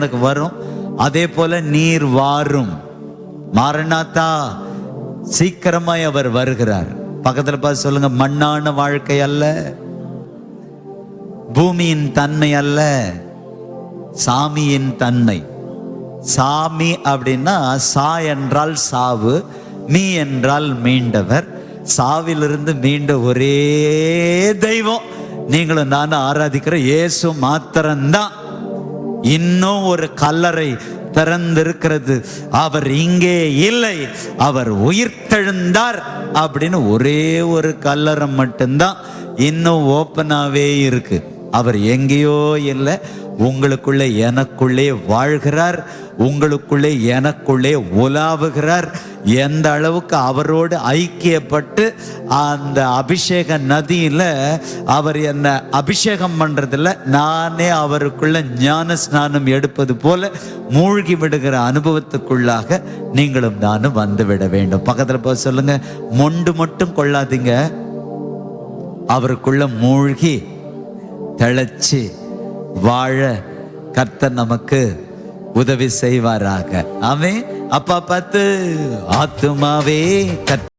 எனக்கு வரும். அதே போல நீர் வாரும். மாரநாத்தா சீக்கிரமாய் அவர் வருகிறார். பக்கத்துல பார்த்து சொல்லுங்க மண்ணான வாழ்க்கை அல்ல. பூமியின் தன்மை அல்ல. சாமியின் தன்மை. சாமி அப்படின்னா சா என்றால் சாவு மீ என்றால் மீண்டவர். சாவிலிருந்து மீண்ட ஒரே தெய்வம். நீங்களும் நானும் ஆராதிக்கிற இயேசு மாத்திரம்தான். இன்னும் ஒரு கல்லறை திறந்திருக்கிறது. அவர் இங்கே இல்லை. அவர் உயிர்த்தெழுந்தார் அப்படின்னு ஒரே ஒரு கல்லறை மட்டும்தான் இன்னும் ஓப்பனாகவே இருக்கு. அவர் எங்கேயோ இல்லை. உங்களுக்குள்ளே எனக்குள்ளே வாழ்கிறார் உங்களுக்குள்ளே எனக்குள்ளே உலாவுகிறார். எந்த அளவுக்கு அவரோடு ஐக்கியப்பட்டு அந்த அபிஷேக நதியில் அவர் என்னை அபிஷேகம் பண்ணுறதில்ல நானே அவருக்குள்ள ஞான ஸ்நானம் எடுப்பது போல மூழ்கி விடுகிற அனுபவத்துக்குள்ளாக நீங்களும் நானும் வந்து விட வேண்டும். பக்கத்தில் போய் சொல்லுங்க. மொண்டு மட்டும் கொள்ளாதீங்க. அவருக்குள்ள மூழ்கி திளைச்சு வாழ கர்த்தர் நமக்கு உதவி செய்வாராக. ஆமென். அப்பா பார்த்து ஆத்துமாவே கர்த்தர்